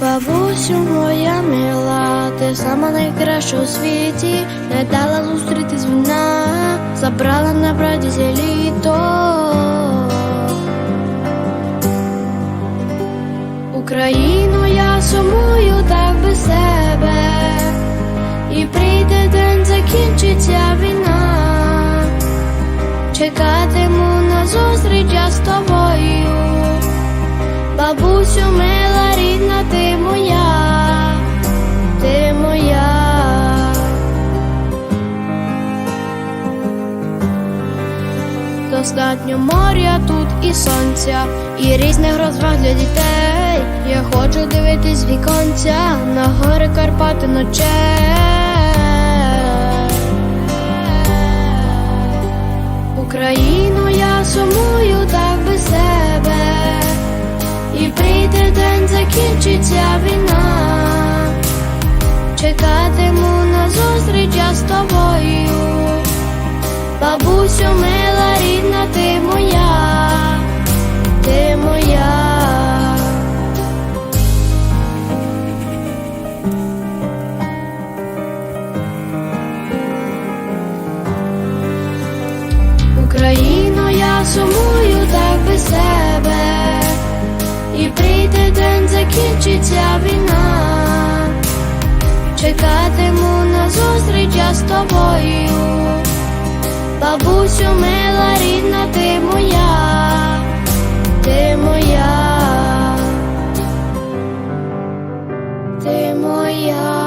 бабусю моя мила, ти сама найкраща у світі, не дала зустрітись вина, забрала на братязі літо. Україну Достатньо моря тут і сонця, і різних розваг для дітей. Я хочу дивитись віконця на гори Карпати ночей. Україну я сумую так без себе, і прийде день, закінчиться війна. Чекатиму на зустріч я з тобою. Бабусю, мила сумую так без себе, і прийде день, закінчиться війна. Чекатиму на зустріч я з тобою. Бабусю, мила рідна, ти моя, ти моя, ти моя.